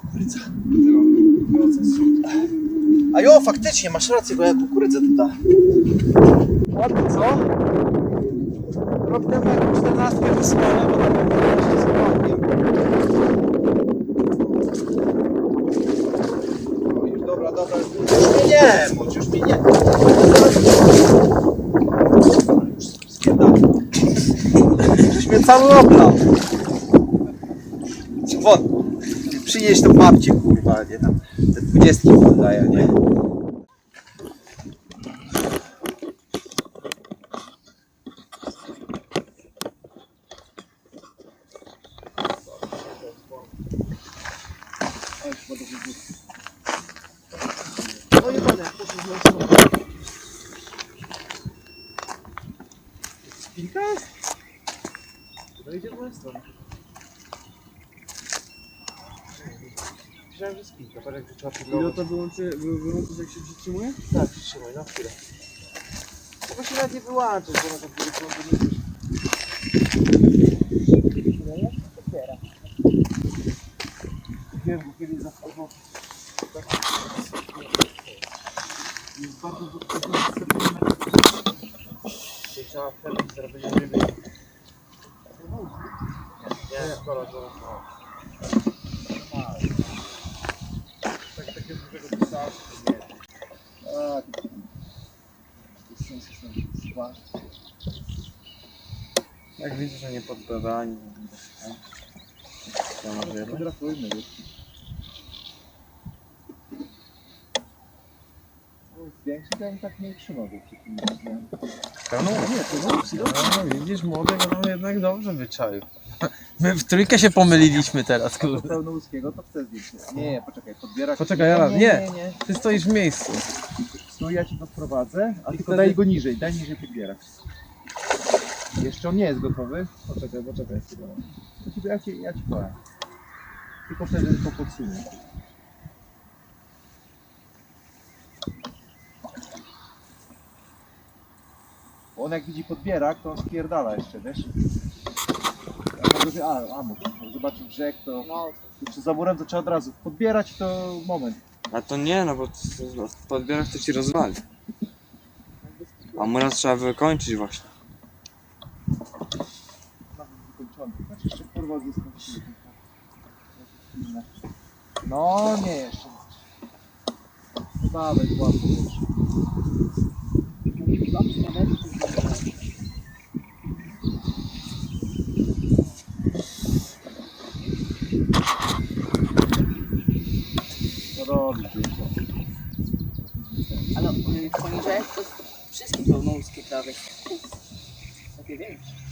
kukurydza. A jo, faktycznie, masz rację, bo ja kukurydzę tutaj. Ładnie, co? Rok temu jak 14 wysłałem, bo tam jeszcze z kawałkiem. O, już dobra, dobra, już mnie nie, Mądź, już mnie nie. Już spierdam. Żeś mnie cały oblał. Won, przynieś tą babcię, kurwa, nie tam, te dwudziestki podaje, nie? Spinka jest? To idzie w moją stronę. Myślałem, że spinka, parę jak trzeba pilnować. to wyłączy, wy, wyłączyć jak się przytrzymuje? Tak, przytrzymaj, na chwilę. Tego się nawet nie wyłączysz, bo na to nie Wiem, bo kiedyś zachował. Jest bardzo Czyli trzeba wtedy zrobić ryby. Nie, skoro, skoro. Tak, takiego dużego psa, nie. A, Jak widzę, że nie podbywani. To może jednak. Fotografujmy go. Większy ten tak nie trzymał go przy tym. Pełną? Nie, to no, No, widzisz, młodego tam jednak dobrze wyczaił. My w trójkę się pomyliliśmy teraz, kurde. pełnołuskiego to chcę zdjęcie. Nie, nie, poczekaj, podbierak. Poczekaj, ja nie, nie. nie. Ty stoisz w miejscu. Stój, ja ci to wprowadzę, a tylko daj go niżej, daj niżej podbierak. Jeszcze on nie jest gotowy. Poczekaj, poczekaj. chwilę. To ci, ja, ci, ja ci powiem. Tylko wtedy tylko podsunę. Bo On jak widzi podbierak, to on spierdala jeszcze, wiesz? A a, a mógł zobaczyć brzeg, to No, czy za murem to trzeba od razu podbierać, to moment. A to nie, no bo podbierach to ci rozwali. A mu raz trzeba wykończyć właśnie. Nawet wykończony. Znaczy jeszcze kurwa zyskam siłę. No nie jeszcze. Dawaj, łapy jeszcze. Co robi dziecię? ale y, poniedziałek to wszystkie pełnouskie prawie. Takie większe.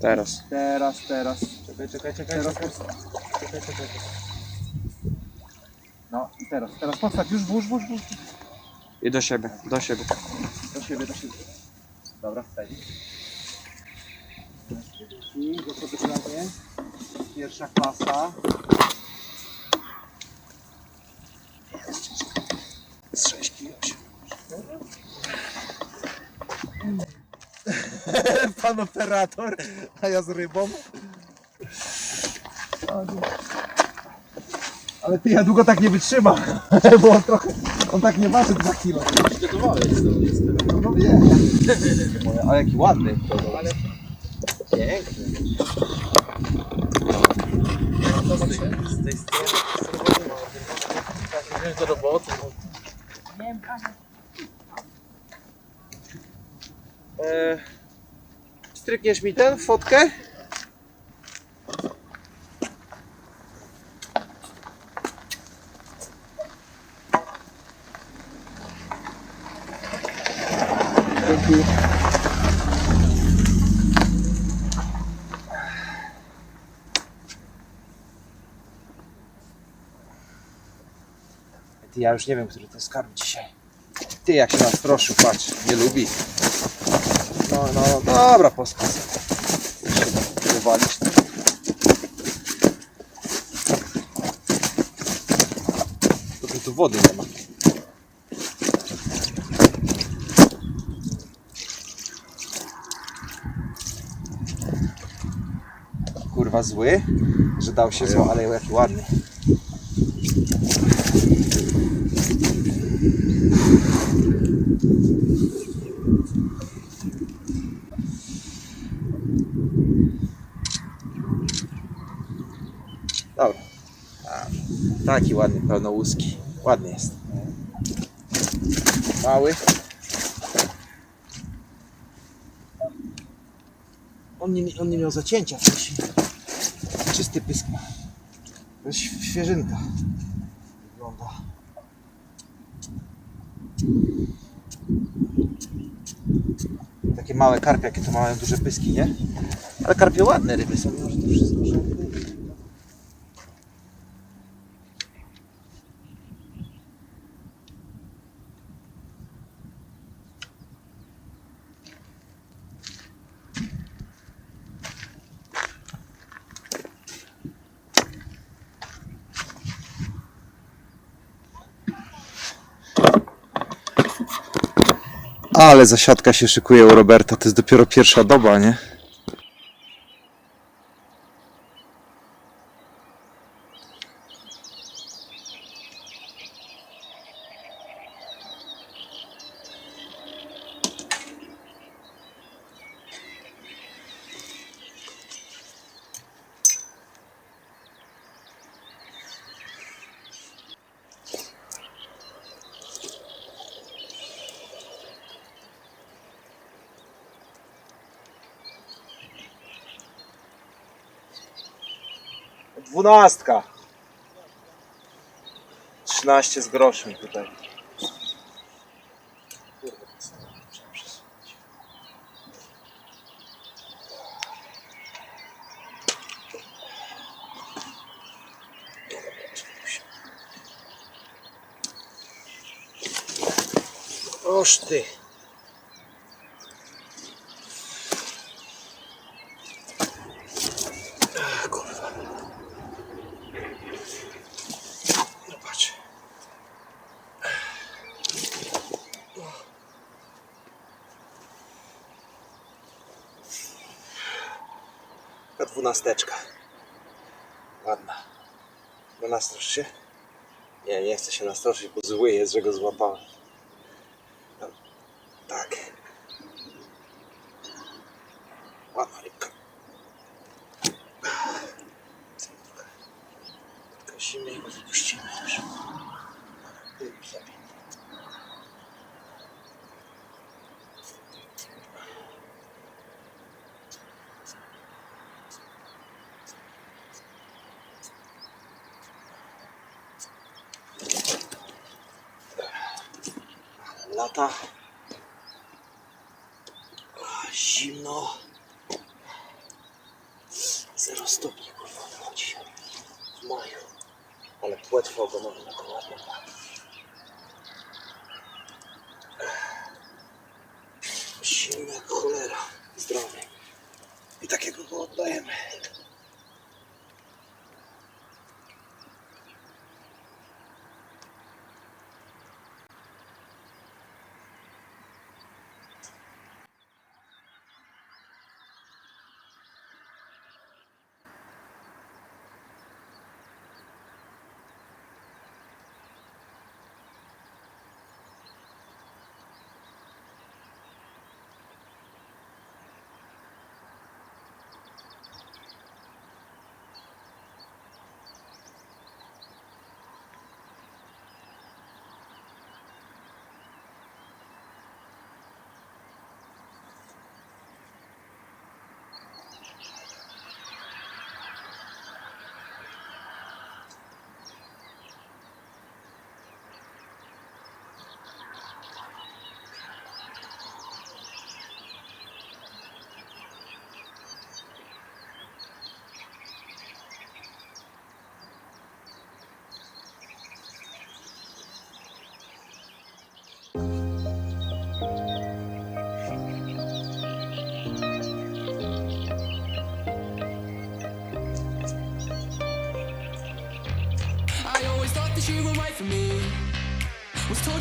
Teraz. Teraz, teraz. Czekaj, czekaj, czekaj. Teraz, czekaj, czekaj. No i teraz, teraz postaw, już włóż, włóż, włóż. I do siebie, do siebie. Do siebie, do siebie. Dobra, wstań. I do fotografię. Pierwsza klasa. Z 6 kilo się. Pan operator, a ja z rybą. Ale ty, ja długo tak nie wytrzymam, bo on trochę, on tak nie waży 2 kilo. No wiem. Ale jaki ładny. Ale piękny. Z tej strony wziąć do roboty. Wiem, Kasia, strykniesz mi ten, fotkę? Ja już nie wiem, który to jest skarb dzisiaj. Ty, jak się nas stroszył, patrz, nie lubi. No, no, dobra. Wywalić. Tylko tu wody nie ma. kurwa zły, że dał się zło, ale jaki ładny. Dobra. A, Taki ładny, pełnołuski. Ładny jest. Mały. On nie, on nie miał zacięcia wcześniej. Czysty pysk. To jest świeżynka. Wygląda. Takie małe karpie, jakie to mają duże pyski, nie? Ale karpie ładne ryby są, może to wszystko Ale zasiadka się szykuje u Roberta, to jest dopiero pierwsza doba, nie? 13 z groszem tutaj. Oż ty. Ta dwunasteczka. Ładna. No nastrosz się? Nie, nie chcę się nastroszyć, bo zły jest, że go złapałem. No, tak. Ładna rybka. Gasimy i go wypuścimy już. Ryb sobie. Lata. Zimno. Zero stopni kurwa wychodzi w maju. Ale płetwa ogonowa na ładna. Silny jak cholera. Zdrowy. I takiego go oddajemy.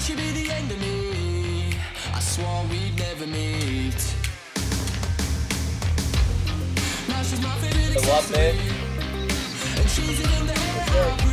she be the end of me. I swore we'd never meet. Now she's my favorite. And she's in the hair.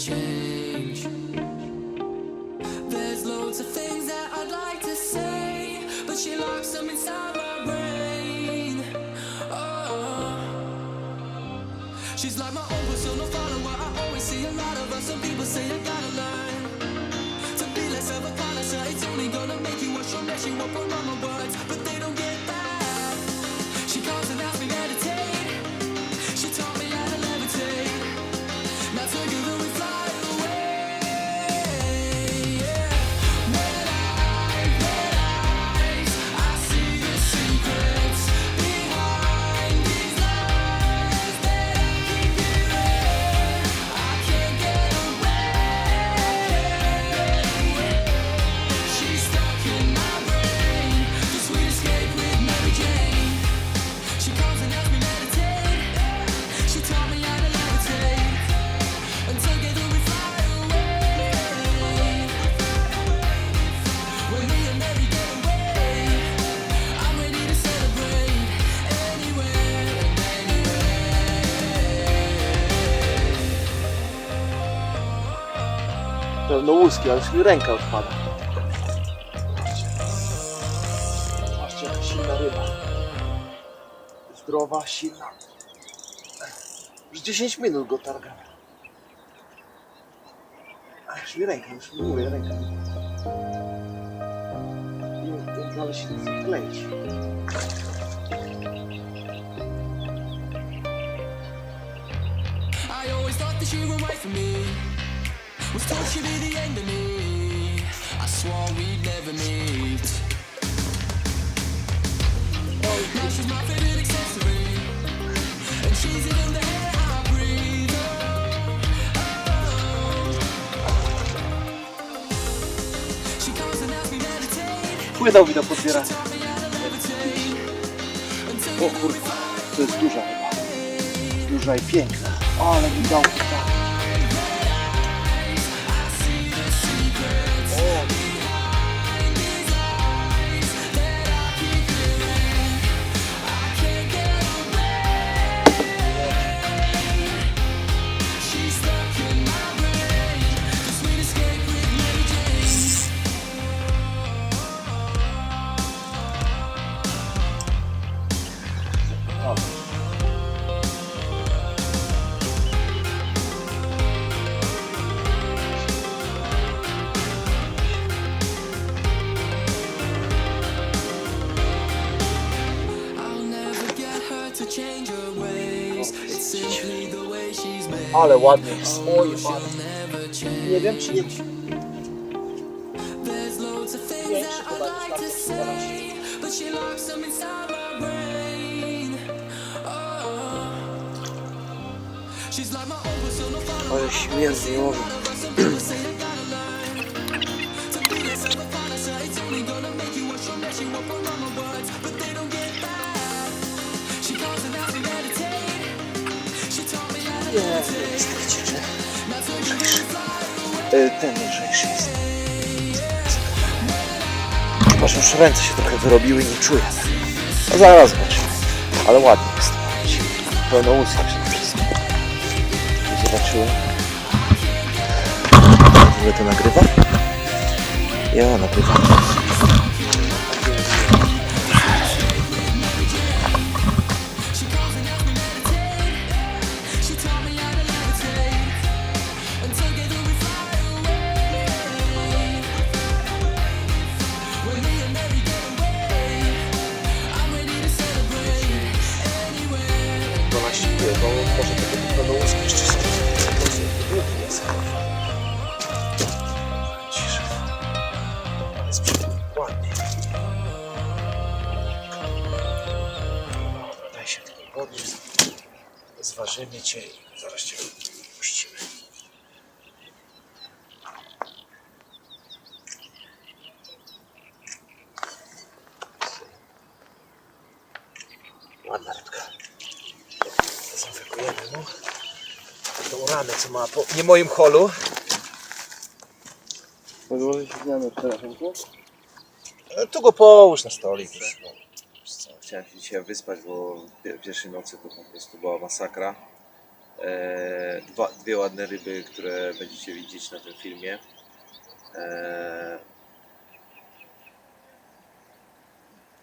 change. pełno łuski, a już mi ręka odpada. Patrzcie, jaka silna ryba. Zdrowa, silna. Już 10 minut go targam. A już mi ręka, już mi mówię, ręka. Nie, ten dalej się nie kleić. I always thought that you were right for me Was totally the enemy. I swore we'd never meet. Now she's my favorite accessory, and she's in the air I breathe. Oh. Płynął mi do podbiera. O until kurwa, to jest duża chyba. Duża i piękna. O, ale mi dał. Ale ładnie. Oj. Nie wiem czy nie. Większy chyba niż na Ale śmierć nie może. E, ten lżejszy jest. Masz już ręce się trochę wyrobiły, nie czuję. No zaraz zobaczymy. Ale ładnie jest. Pełno łuska przede wszystkim. Nie zobaczyłem. W ogóle to nagrywa? Ja nagrywam. Ładna rybka. Dezynfekujemy mu tą ranę, co ma po nie moim holu. Podłożę się zmianę teraz, E, Tu go połóż na stolik. już, no. Wiesz co, Chciałem się dzisiaj wyspać, bo pie- pierwszej nocy to po prostu była masakra. E, dwa, dwie ładne ryby, które będziecie widzieć na tym filmie. E,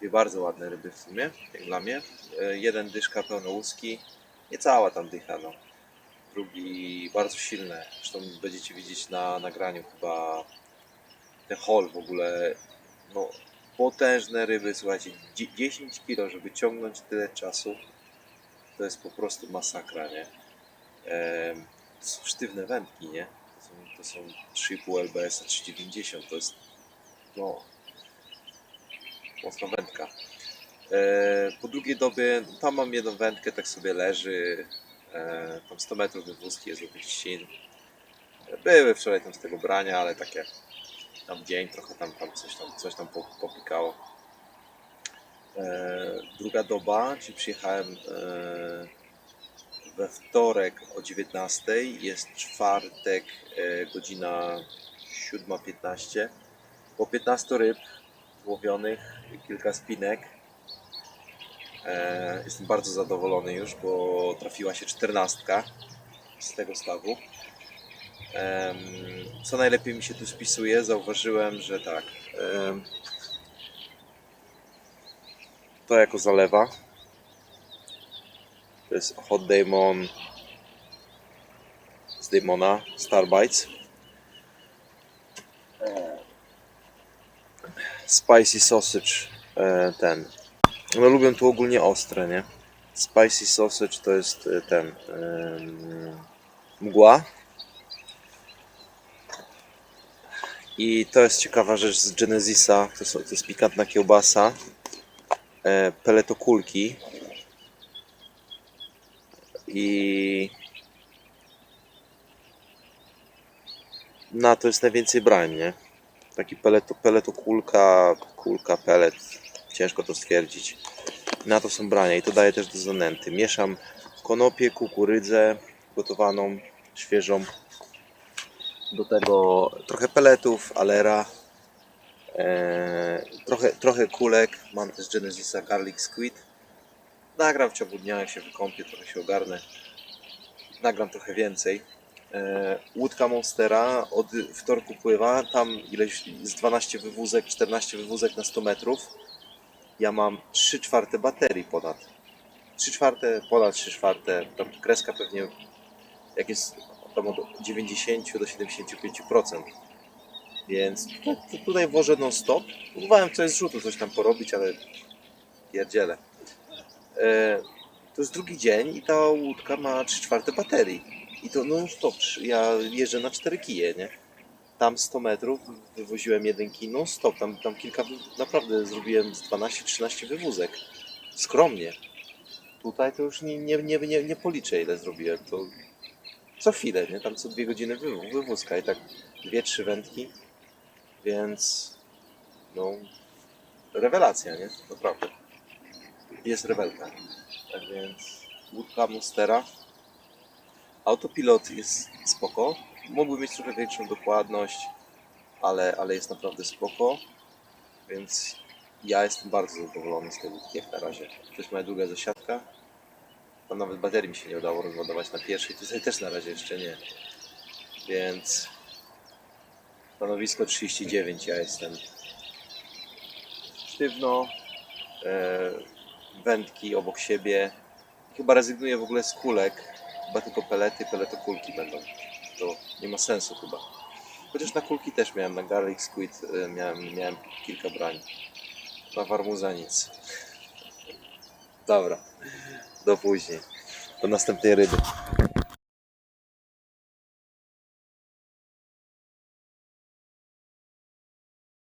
bardzo ładne ryby w sumie, jak dla mnie. E, jeden dyszka pełnołuski, nie cała tam dycha, no. Drugi bardzo silny, zresztą będziecie widzieć na nagraniu chyba ten hol w ogóle no, potężne ryby, słuchajcie, dzie- 10 kg, żeby ciągnąć tyle czasu, to jest po prostu masakra, nie? Em, to są sztywne wędki, nie? To są, to są 3,5 LBS 390, to jest, no, mocna wędka. E, po drugiej dobie, tam mam jedną wędkę, tak sobie leży, e, tam 100 metrów wywózki jest do Ścin. Były wczoraj tam z tego brania, ale takie tam dzień, trochę tam, tam coś tam, coś tam po- popikało. E, druga doba, czyli przyjechałem we wtorek o 19, jest czwartek, godzina 7.15. Po 15 ryb łowionych, kilka spinek. E, jestem bardzo zadowolony już, bo trafiła się 14 z tego stawu. Co najlepiej mi się tu spisuje, zauważyłem, że tak. To jako zalewa. To jest Hot Damon z Damona, Starbites. Spicy sausage, e, ten. No lubię tu ogólnie ostre, nie? Spicy sausage to jest e, ten. Mgła. I to jest ciekawa rzecz z Genesisa, to jest pikantna kiełbasa, e, peletokulki i na to jest najwięcej brań, nie? Taki peleto, peletokulka, kulka, pelet, ciężko to stwierdzić. Na to są brania i to daje też do zanęty. Mieszam konopię, kukurydzę gotowaną, świeżą do tego trochę peletów, alera, e, trochę, trochę kulek. Mam też Genesisa Garlic Squid. Nagram w ciągu dnia, jak się wykąpię, trochę się ogarnę. Nagram trochę więcej. E, łódka Monstera od wtorku pływa. Tam ileś z 12 wywózek, 14 wywózek na 100 metrów. Ja mam 3 czwarte baterii ponad. 3 czwarte, ponad 3 czwarte. Tam kreska pewnie jak jest tam od 90 do 75%. Więc tutaj, tutaj włożę non stop. Próbowałem coś z rzutu, coś tam porobić, ale pierdzielę. E, to jest drugi dzień i ta łódka ma 3 czwarte baterii. I to non stop. Ja jeżdżę na 4 kije, nie? Tam 100 metrów wywoziłem jeden kij non stop. Tam, tam kilka, naprawdę zrobiłem z 12-13 wywózek. Skromnie. Tutaj to już nie, nie, nie, nie, nie policzę ile zrobiłem. To co chwilę, nie? Tam co dwie godziny wy, wywózka i tak dwie, trzy wędki, więc no rewelacja, nie? Naprawdę. Jest rewelka. Tak więc łódka Monstera. Autopilot jest spoko. Mógłby mieć trochę większą dokładność, ale, ale jest naprawdę spoko. Więc ja jestem bardzo zadowolony z łódki jak na razie. To jest moja druga zasiadka. Tam nawet baterii mi się nie udało rozładować na pierwszej, tutaj też na razie jeszcze nie. Więc stanowisko 39 ja jestem. Sztywno, e, wędki obok siebie. Chyba rezygnuję w ogóle z kulek, chyba tylko pelety, peletokulki będą. To nie ma sensu chyba. Chociaż na kulki też miałem, na garlic squid e, miałem, miałem kilka brań. Na warmuza nic. Dobra, do później. Do następnej ryby.